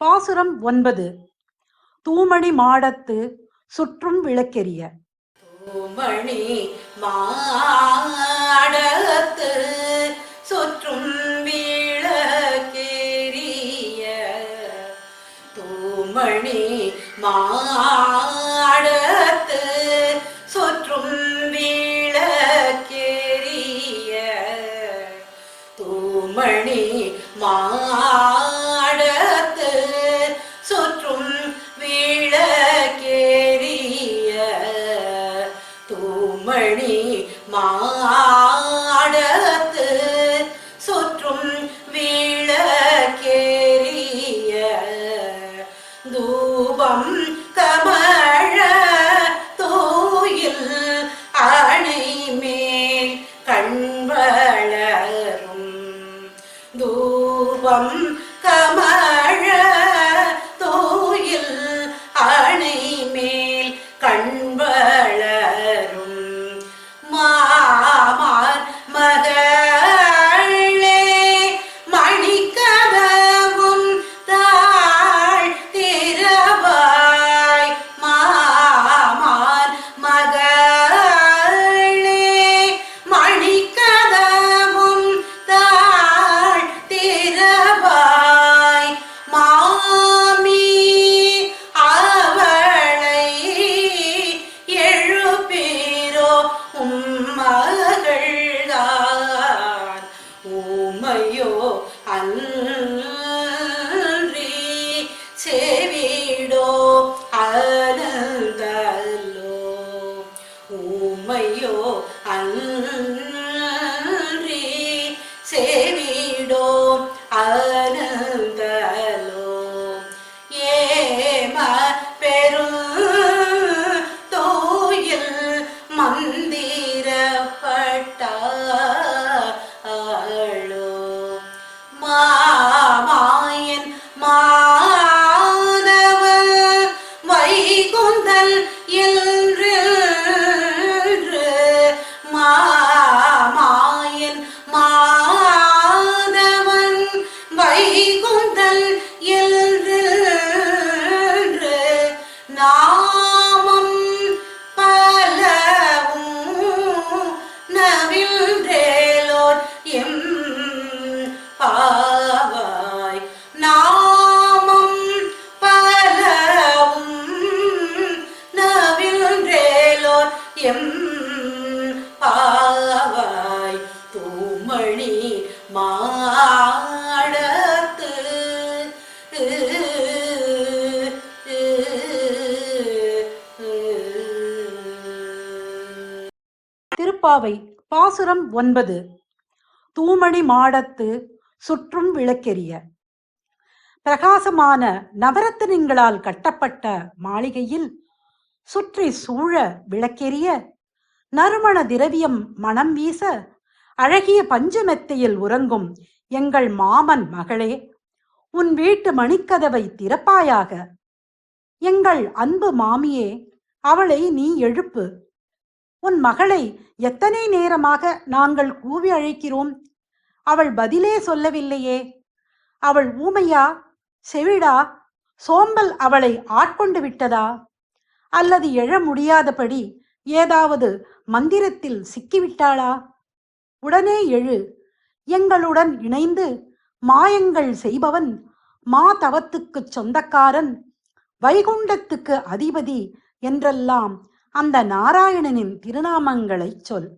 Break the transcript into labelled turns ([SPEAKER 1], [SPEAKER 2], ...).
[SPEAKER 1] பாசுரம் ஒன்பது. தூமணி மாடத்து சுற்றும் விளக்கெரிய
[SPEAKER 2] தூமணி மாடத்து சுற்றும் விளக்கெரிய தூமணி மாடத்து சுற்றும் விளக்கெரிய தூமணி மாடத்து சுற்றும் விளக்கேறிய தூமணி மாடத்து சுற்றும் வீழக்கேறிய தூபம் கமழ தூயில் அணை மேல் கண்வளரும் தூபம் செவிடோ அனந்தலோ. ஏம பெரும் தோயில் மந்திரப்பட்டாளோ நாமம் பலவும் நவிழ்ந்தேலோர் எம் பாவாய். நாமம் பலவும் நவிழ்ந்தேலோர் எம்
[SPEAKER 1] திருப்பாவை பாசுரம் ஒன்பது. தூமணி மாடத்து சுற்றும் விளக்கெரிய பிரகாசமான நவரத்தினங்களால் கட்டப்பட்ட மாளிகையில் சுற்றி சூழ விளக்கெரிய நறுமண திரவியம் மணம் வீச அழகிய பஞ்சமெத்தையில் உறங்கும் எங்கள் மாமன் மகளே உன் வீட்டு மணிக்கதவை திறப்பாயாக. எங்கள் அன்பு மாமியே அவளை நீ எழுப்பு. உன் மகளை எத்தனை நேரமாக நாங்கள் கூவி அழைக்கிறோம்? அவள் பதிலே சொல்லவில்லையே. அவள் ஊமையா? செவிடா? சோம்பல் அவளை ஆட்கொண்டு விட்டதா? அல்லது எழ முடியாதபடி ஏதாவது மந்திரத்தில் சிக்கிவிட்டாளா? உடனே எழு. எங்களுடன் இணைந்து மாயங்கள் செய்பவன் மா தவத்துக்குச் சொந்தக்காரன் வைகுண்டத்துக்கு அதிபதி என்றெல்லாம் அந்த நாராயணனின் திருநாமங்களைச் சொல்.